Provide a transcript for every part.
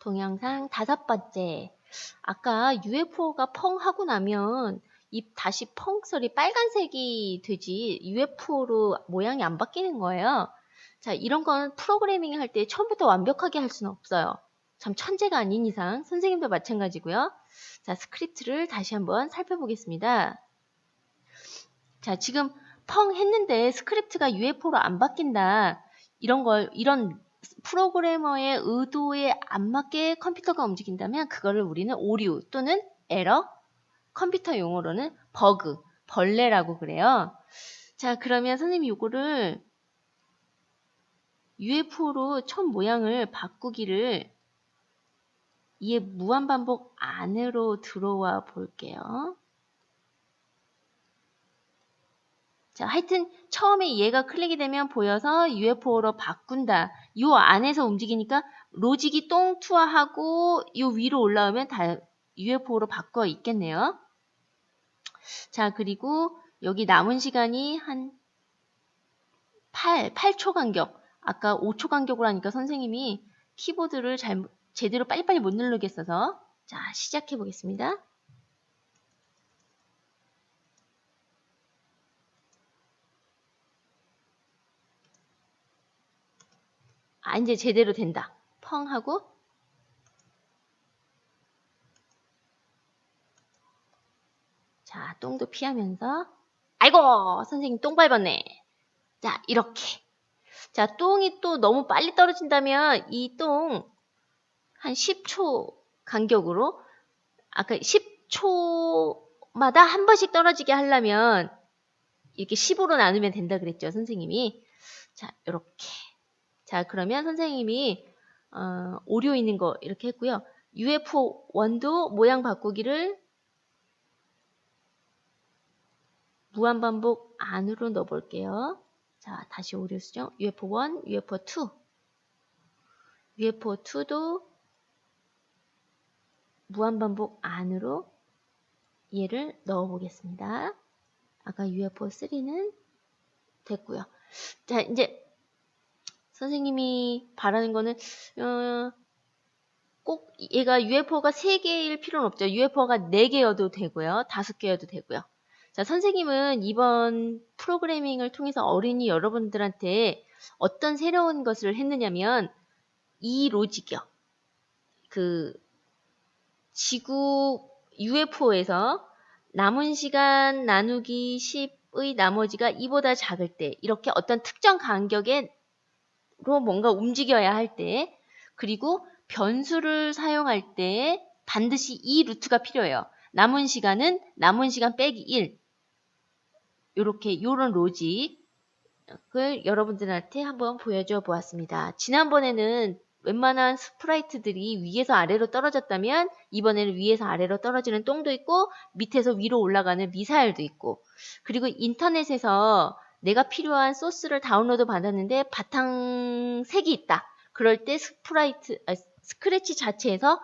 동영상 다섯 번째. 아까 UFO가 펑 하고 나면 이 다시 펑 소리 빨간색이 되지 UFO로 모양이 안 바뀌는 거예요. 자, 이런 건 프로그래밍 할 때 처음부터 완벽하게 할 수는 없어요. 참 천재가 아닌 이상 선생님도 마찬가지고요. 자, 스크립트를 다시 한번 살펴보겠습니다. 자, 지금 펑 했는데 스크립트가 UFO로 안 바뀐다. 이런 걸 이런 프로그래머의 의도에 안 맞게 컴퓨터가 움직인다면 그거를 우리는 오류 또는 에러, 컴퓨터 용어로는 버그, 벌레라고 그래요. 자, 그러면 선생님이 요거를 UFO로 첫 모양을 바꾸기를 이에 무한반복 안으로 들어와 볼게요. 자, 하여튼 처음에 얘가 클릭이 되면 보여서 UFO로 바꾼다. 요 안에서 움직이니까 로직이 똥투하하고 요 위로 올라오면 다 UFO로 바꿔 있겠네요. 자, 그리고 여기 남은 시간이 한 8, 8초 간격. 아까 5초 간격으로 하니까 선생님이 키보드를 잘, 제대로 빨리빨리 못 누르겠어서. 자, 시작해 보겠습니다. 아, 이제 제대로 된다. 펑 하고. 자, 똥도 피하면서. 아이고! 선생님 똥 밟았네. 자, 이렇게. 자, 똥이 또 너무 빨리 떨어진다면 이 똥 한 10초 간격으로 아까 10초마다 한 번씩 떨어지게 하려면 이렇게 10으로 나누면 된다 그랬죠, 선생님이. 자, 이렇게. 자, 그러면 선생님이 어, 오류 있는 거 이렇게 했고요. UFO 원도 모양 바꾸기를 무한 반복 안으로 넣어 볼게요. 자, 다시 오류 수정. UFO1, UFO2. UFO2도 무한 반복 안으로 얘를 넣어 보겠습니다. 아까 UFO3는 됐고요. 자, 이제 선생님이 바라는 거는 어, 꼭 얘가 UFO가 3개일 필요는 없죠. UFO가 4개여도 되고요. 5개여도 되고요. 자, 선생님은 이번 프로그래밍을 통해서 어린이 여러분들한테 어떤 새로운 것을 했느냐면 이 로직이요. 그 지구 UFO에서 남은 시간 나누기 10의 나머지가 이보다 작을 때 이렇게 어떤 특정 간격으 로 뭔가 움직여야 할 때 그리고 변수를 사용할 때 반드시 이 루트가 필요해요. 남은 시간은 남은 시간 빼기 1 이렇게 요런 로직을 여러분들한테 한번 보여줘 보았습니다. 지난번에는 웬만한 스프라이트들이 위에서 아래로 떨어졌다면 이번에는 위에서 아래로 떨어지는 똥도 있고 밑에서 위로 올라가는 미사일도 있고 그리고 인터넷에서 내가 필요한 소스를 다운로드 받았는데 바탕 색이 있다. 그럴 때 스프라이트, 아, 스크래치 자체에서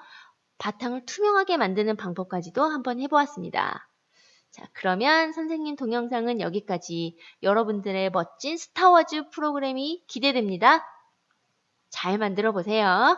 바탕을 투명하게 만드는 방법까지도 한번 해보았습니다. 자, 그러면 선생님 동영상은 여기까지 여러분들의 멋진 스타워즈 프로그램이 기대됩니다. 잘 만들어 보세요.